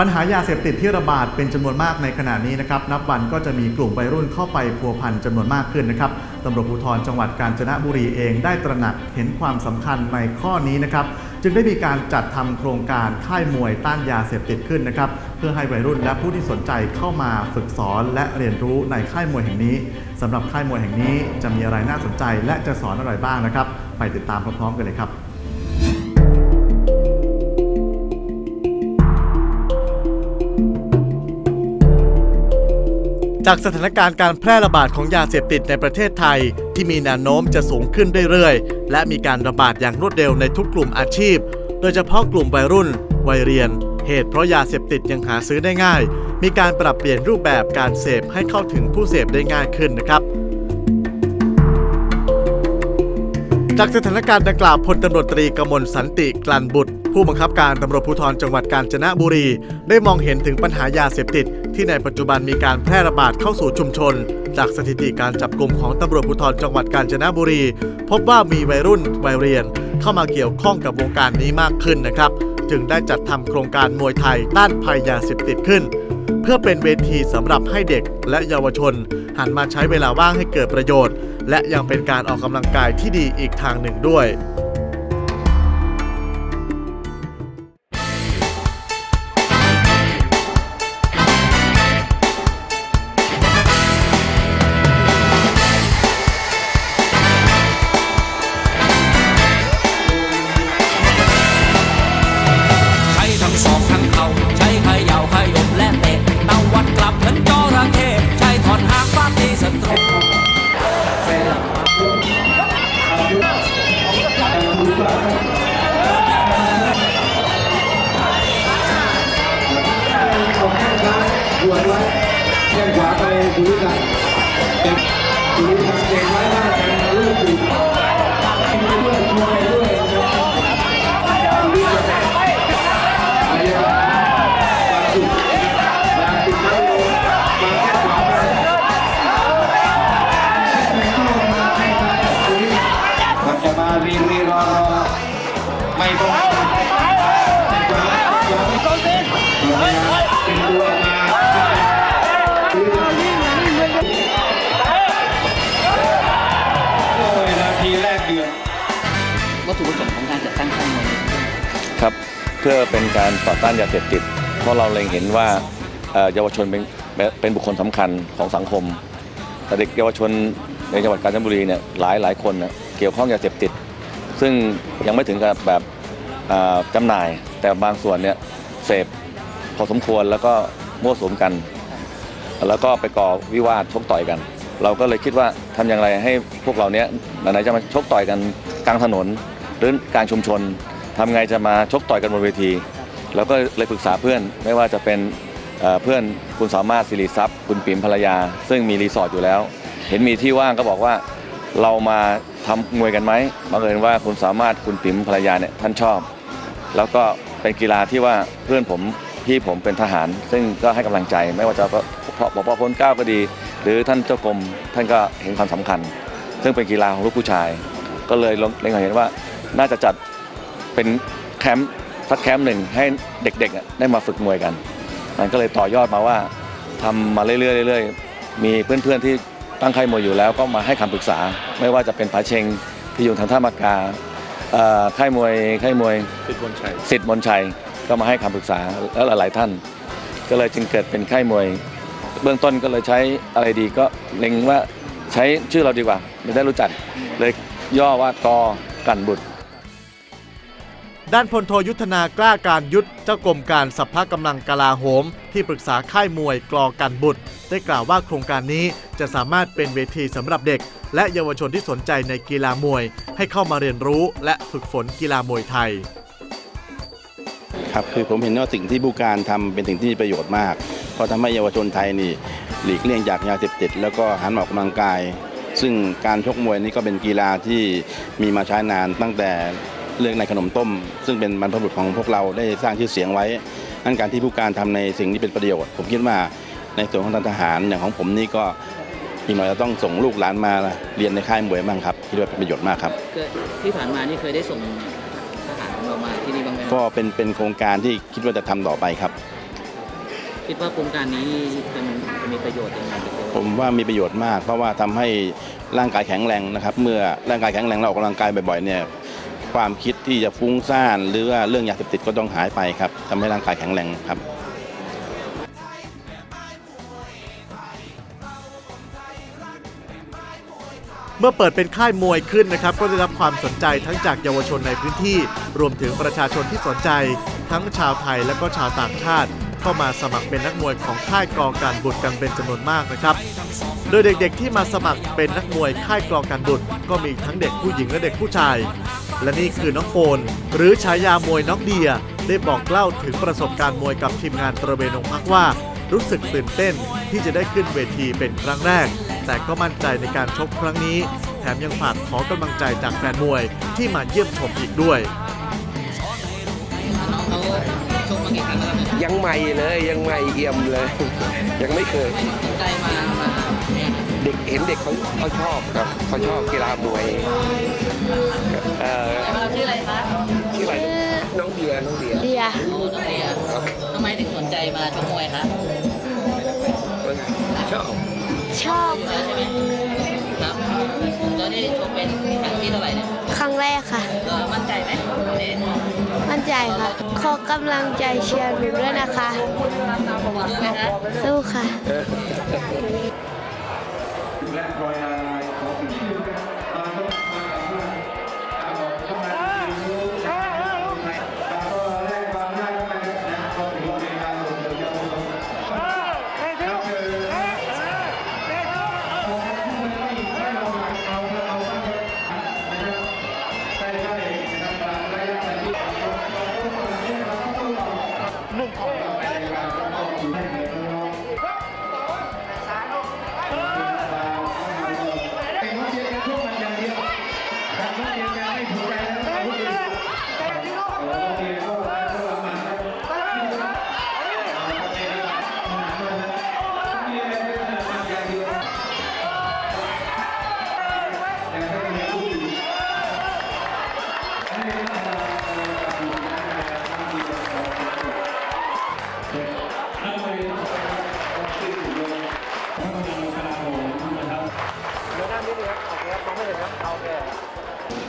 ปัญหายาเสพติดที่ระบาดเป็นจำนวนมากในขณะนี้นะครับ นับวันก็จะมีกลุ่มวัยรุ่นเข้าไปพัวพันจำนวนมากขึ้นนะครับตำรวจภูธรจังหวัดกาญจนบุรีเองได้ตระหนักเห็นความสำคัญในข้อนี้นะครับ จึงได้มีการจัดทำโครงการค่ายมวยต้านยาเสพติดขึ้นนะครับ เพื่อให้วัยรุ่นและผู้ที่สนใจเข้ามาฝึกสอนและเรียนรู้ในค่ายมวยแห่งนี้สำหรับค่ายมวยแห่งนี้จะมีอะไรน่าสนใจ และจะสอนอะไรบ้างนะครับ ไปติดตามพร้อมๆกันเลยครับ จากสถานการณ์การแพร่ระบาดของยาเสพติดในประเทศไทย ที่มีแนวโน้มจะสูงขึ้นเรื่อยๆ และมีการระบาดอย่างรวดเร็วในทุกกลุ่มอาชีพ โดยเฉพาะกลุ่มวัยรุ่น วัยเรียน เหตุเพราะยาเสพติดยังหาซื้อได้ง่าย มีการปรับเปลี่ยนรูปแบบการเสพให้เข้าถึงผู้เสพได้ง่ายขึ้นนะครับจากสถานการณ์ดังกล่าวพลตำรวจตรีกมลสันติกลันบุตร ผู้บังคับการตำรวจภูธรจังหวัดกาญจนบุรี ได้มองเห็นถึงปัญหายาเสพติด ที่ในปัจจุบันมีการแพร่ระบาดเข้าสู่ชุมชน จากสถิติการจับกลุ่มของตำรวจภูธรจังหวัดกาญจนบุรี พบว่ามีวัยรุ่นวัยเรียน เข้ามาเกี่ยวข้องกับวงการนี้มากขึ้นนะครับ จึงได้จัดทำโครงการมวยไทยต้านภัยยาเสพติดขึ้น เพื่อเป็นเวทีสำหรับให้เด็กและเยาวชน หันมาใช้เวลาว่างให้เกิดประโยชน์ และยังเป็นการออกกำลังกายที่ดีอีกทางหนึ่งด้วย พื่อเป็นการต่อต้านยาเสพติด เพราะเราเล็งเห็นว่าเยาวชนเป็นเป็นบุคคลสำคัญของสังคม แต่เด็กเยาวชนในจังหวัดกาญจนบุรีเนี่ยหลายหลายคนเนี่ยเกี่ยวข้องยาเสพติด ซึ่งยังไม่ถึงกับแบบเอ่อจำหน่าย แต่บางส่วนเนี่ยเสพพอสมควรแล้วก็มั่วสุมกัน แล้วก็ไปก่อวิวาทชกต่อยกัน เราก็เลยคิดว่าทำอย่างไรให้พวกเราเนี้ยไหนจะมาชกต่อยกันกลางถนนหรือกลางชุมชน ทำไงจะมาชกต่อยกันบนเวทีเราก็เลยปรึกษาเพื่อนไม่ว่าจะเป็นเพื่อนคุณสามารถสิริทรัพย์ คุณปิ่มภรรยา ซึ่งมีรีสอร์ทอยู่แล้ว เห็นมีที่ว่างก็บอกว่าเรามาทำมวยกันไหมบังเอิญว่าคุณสามารถคุณปิ่มภรรยาเนี่ยท่านชอบ แล้วก็เป็นกีฬาที่ว่าเพื่อนผมพี่ผมเป็นทหาร ซึ่งก็ให้กำลังใจ ไม่ว่าจะเพราะปพพลเก้าก็ดี หรือท่านเจ้ากรมท่านก็เห็นความสำคัญ ซึ่งเป็นกีฬาของลูกผู้ชาย ก็เลยลงเล็งเห็นว่าน่าจะจัด เป็นแคมป์สักแคมป์หนึ่งให้เด็กๆอะได้มาฝึกมวยกันมันก็เลยต่อยอดมาว่าทำมาเรื่อยๆเรื่อยๆ มีเพื่อนๆที่ตั้งค่ายมวยอยู่แล้วก็มาให้คำปรึกษา ไม่ว่าจะเป็นผาเชงที่อยู่ทางท่ามากาเอ่อค่ายมวยค่ายมวยสิทธิ์บนชัยสิทธิ์มนชัยก็มาให้คำปรึกษาแล้วหลายๆท่าน ก็เลยจึงเกิดเป็นค่ายมวย เบื้องต้นก็เลยใช้อะไรดีก็เล็งว่าใช้ชื่อเราดีกว่าไม่ได้รู้จักเลยย่อว่ากอกันบุตร ด้านพลโทยุทธนากล้าการยุทธเจ้ากรมการสัพพะกำลังกลาโหม ที่ปรึกษาค่ายมวยกลอกันบุตร ได้กล่าวว่าโครงการนี้จะสามารถเป็นเวทีสำหรับเด็ก และเยาวชนที่สนใจในกีฬามวย ให้เข้ามาเรียนรู้และฝึกฝนกีฬามวยไทยครับคือผมเห็นว่าสิ่งที่ผู้การทำเป็นสิ่งที่มีประโยชน์มาก เพราะทำให้เยาวชนไทยนี่หลีกเลี่ยงจากยาเสพติดแล้วก็หันมาออกกำลังกาย ซึ่งการชกมวยนี่ก็เป็นกีฬาที่มีมาใช้นานตั้งแต่ เรื่องในขนมต้ม ซึ่งเป็นบรรพบุรุษของพวกเราได้สร้างชื่อเสียงไว้นั่นการที่ผู้การทำในสิ่งที่เป็นประโยชน์ ผมคิดว่าในส่วนของทหารอย่างของผมนี่ก็อีกหน่อยจะต้องส่งลูกหลานมาเรียนในค่ายมวยบ้างครับคิดว่าเป็นประโยชน์มากครับเคยที่ผ่านมานี่เคยได้ส่งทหารของเรามาที่นี่บ้างไหมครับก็เป็นเป็นโครงการที่คิดว่าจะทำต่อไปครับ คิดว่าโครงการนี้จะมันจะมีประโยชน์ยังไงกับเยาวชนผมว่ามีประโยชน์มาก เพราะว่าทำให้ร่างกายแข็งแรงนะครับ เมื่อร่างกายแข็งแรงเราออกกำลังกายบ่อยๆเนี่ย ความคิดที่จะฟุ้งซ่านหรือว่าเรื่องยาเสพติดก็ต้องหายไปครับทำให้ร่างกายแข็งแรงครับเมื่อเปิดเป็นค่ายมวยขึ้นนะครับ ก็ได้รับความสนใจทั้งจากเยาวชนในพื้นที่ รวมถึงประชาชนที่สนใจ ทั้งชาวไทยและก็ชาวต่างชาติ เข้ามาสมัครเป็นนักมวยของค่ายกองการบุตรกันเป็นจำนวนมากนะครับ โดยเด็กๆที่มาสมัครเป็นนักมวยค่ายกองการบุตรก็มีทั้งเด็กผู้หญิงและเด็กผู้ชาย และนี่คือน้องโฟน หรือฉายามวยน้องเดีย ได้บอกเล่าถึงประสบการณ์มวยกับทีมงานตระเวนองพักว่า รู้สึกตื่นเต้นที่จะได้ขึ้นเวทีเป็นครั้งแรก แต่ก็มั่นใจในการชกครั้งนี้ แถมยังฝากขอกำลังใจจากแฟนมวยที่มาเยี่ยมชมอีกด้วย ยังใหม่เลยยังใหม่เอี่ยมเลย ยังไม่เคย ใจมา เนี่ยเด็กเห็นเด็กเขาเขาชอบครับเขาชอบกีฬามวยเอ่อเราชื่ออะไรคะชื่ออะไรน้องเดียน้องเดียเดียโอ้น้องเดียครับทำไมถึงสนใจมาชกมวยคะชอบชอบใช่ไหมครับแล้วนี่ชกเป็นครั้งที่เท่าไหร่เนี่ยครั้งแรกค่ะก็มั่นใจไหมเนี่ยมั่นใจค่ะขอกำลังใจเชียร์หนูด้วยนะคะรู้ไหมคะสู้ค่ะ แล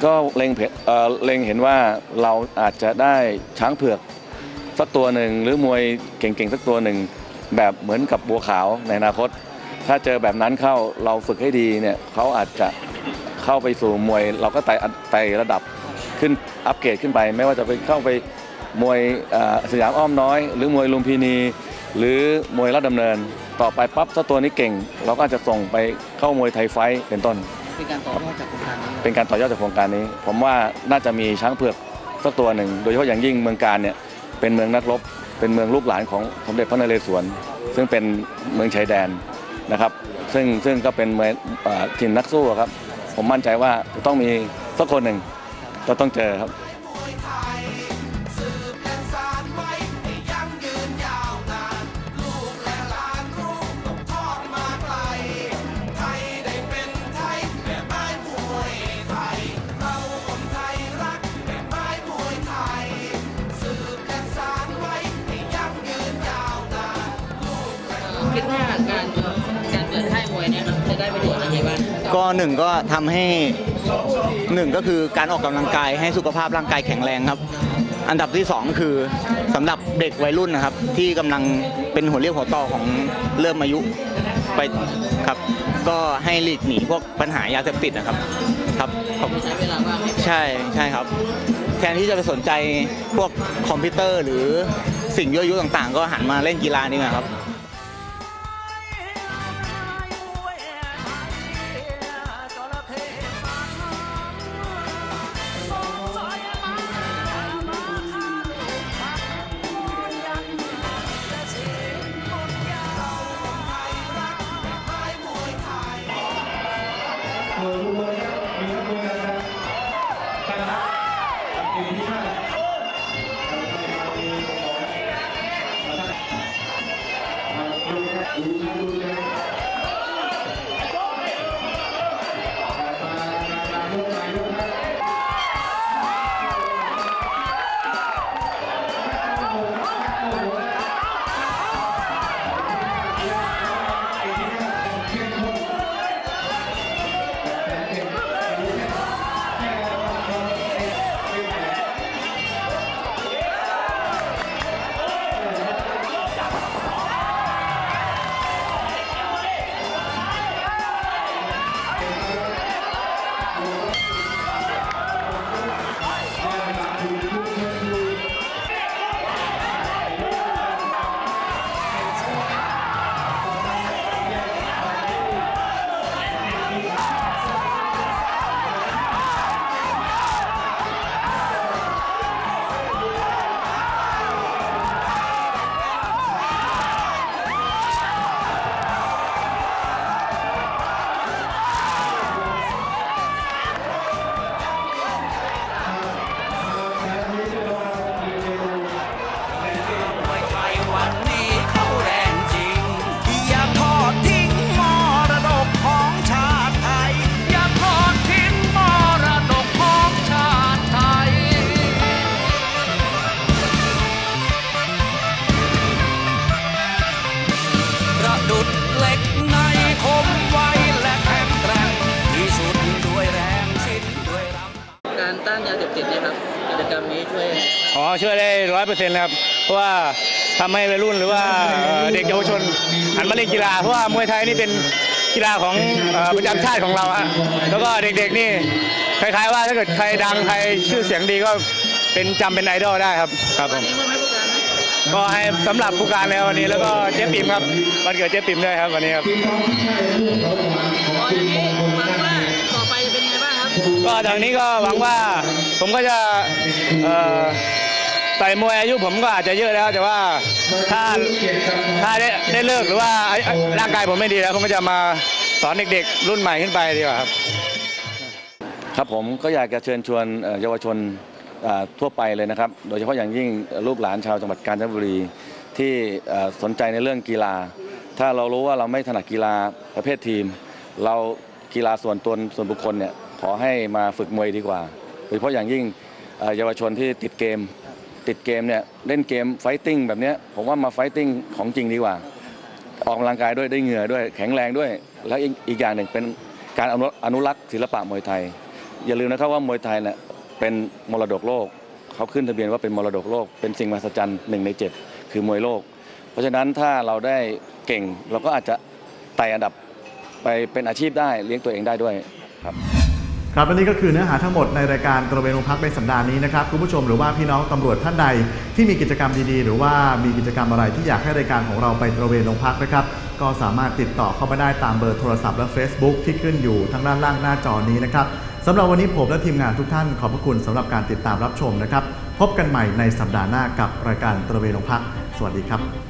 ก็เล็งเห็นเอ่อเล็งเห็นว่าเราอาจจะได้ช้างเผือกสักตัวหนึ่งหรือมวยเก่งๆสักตัวหนึ่งแบบเหมือนกับบัวขาวในอนาคต ถ้าเจอแบบนั้นเข้าเราฝึกให้ดีเนี่ยเขาอาจจะเข้าไปสู่มวย เราก็ไต่ไต่ระดับขึ้นอัปเกรดขึ้นไป ไม่ว่าจะไปเข้าไปมวยสยามอ้อมน้อย หรือมวยลุมพินี หรือมวยรัดดำเนิน ต่อไปปั๊บถ้าตัวนี้เก่ง เราก็อาจจะส่งไปเข้ามวยไทยไฟเป็นต้น เป็นการต่อยอดจากโครงการนี้เป็นการต่อยอดจากโครงการนี้ ผมว่าน่าจะมีช้างเผือกสักตัวหนึ่ง โดยเฉพาะอย่างยิ่งเมืองการเนี่ยเป็นเมืองนักรบ เป็นเมืองลูกหลานของสมเด็จพระนเรศวร ซึ่งเป็นเมืองชายแดนนะครับ ซึ่งซึ่งก็เป็นเมืองถิ่นนักสู้ครับ ผมมั่นใจว่าจะต้องมีสักคนหนึ่งเราต้องเจอครับ หนึ่งก็ทำให้หนึ่งก็คือการออกกำลังกายให้สุขภาพร่างกายแข็งแรงครับ อันดับที่สองคือสำหรับเด็กวัยรุ่นนะครับ ที่กำลังเป็นหัวเรี่ยวหัวต่อของเริ่มอายุไปครับ ก็ให้หลีกหนีพวกปัญหายาเสพติดนะครับครับใช้เวลาว่างให้ใช่ใช่ครับ แทนที่จะไปสนใจพวกคอมพิวเตอร์หรือสิ่งยั่วยุต่างๆ ก็หันมาเล่นกีฬานี่นะครับ ช่วยได้ร้อยเปอร์เซ็นต์ครับเพราะว่าทำให้วัยรุ่นหรือว่าเอ่อเด็กเยาวชนหันมาเล่นกีฬาเพราะว่ามวยไทยนี่เป็นกีฬาของเอ่อประจำชาติของเราฮะแล้วก็เด็กๆนี่คล้ายๆว่าถ้าเกิดใครดังใครชื่อเสียงดีก็เป็นจำเป็นไอดอลได้ครับครับผมนี้ว่าไหมผู้การไหมก็ให้สำหรับผู้การแล้ววันนี้แล้วก็เจ๊ปิ่มครับวันเกิดเจ๊ปิ่มด้วยครับวันนี้ครับพออย่างนี้หวังว่าต่อไปจะเป็นไงบ้างครับก็จากนี้ก็หวังว่าผมก็จะเอ่อ ต่อยมวยอายุผมก็อาจจะเยอะแล้ว แต่ว่าถ้าถ้าได้ได้เลิกหรือว่าร่างกายผมไม่ดีแล้วผมก็จะมาสอนเด็กๆ รุ่นใหม่ขึ้นไปดีกว่าครับ ครับผมก็อยากจะเชิญชวนเยาวชนทั่วไปเลยนะครับ โดยเฉพาะอย่างยิ่งลูกหลานชาวจังหวัดกาญจนบุรีที่สนใจในเรื่องกีฬา ถ้าเรารู้ว่าเราไม่ถนัดกีฬาประเภททีม เรากีฬาส่วนตนส่วนบุคคลเนี่ยขอให้มาฝึกมวยดีกว่า โดยเฉพาะอย่างยิ่งเยาวชนที่ติดเกม ติดเกมเนี่ยเล่นเกมไฟติ้งแบบนี้ผมว่ามาไฟติ้งของจริงดีกว่า ออกกำลังกายด้วยได้เหงื่อด้วย แข็งแรงด้วย แล้วอีกอย่างหนึ่งเป็นการอนุอนุรักษ์ศิลปะมวยไทย อย่าลืมนะครับว่ามวยไทยเนี่ยเป็นมรดกโลกเขาขึ้นทะเบียนว่าเป็นมรดกโลก เป็นสิ่งมหัศจรรย์หนึ่งในเจ็ดคือมวยโลก เพราะฉะนั้นถ้าเราได้เก่งเราก็อาจจะไต่อันดับไปเป็นอาชีพได้เลี้ยงตัวเองได้ด้วยครับ ครับและนี่ก็คือเนื้อหาทั้งหมดในรายการตระเวนโรงพักในสัปดาห์นี้นะครับคุณผู้ชมหรือว่าพี่น้องตำรวจท่านใดที่มีกิจกรรมดีๆ หรือว่ามีกิจกรรมอะไรที่อยากให้รายการของเราไปตระเวนโรงพักนะครับก็สามารถติดต่อเข้ามาได้ตามเบอร์โทรศัพท์และ Facebook ที่ขึ้นอยู่ทางด้านล่างหน้าจอนี้นะครับสำหรับวันนี้ผมและทีมงานทุกท่านขอบพระคุณสำหรับการติดตามรับชมนะครับพบกันใหม่ในสัปดาห์หน้ากับรายการตระเวนโรงพักสวัสดีครับ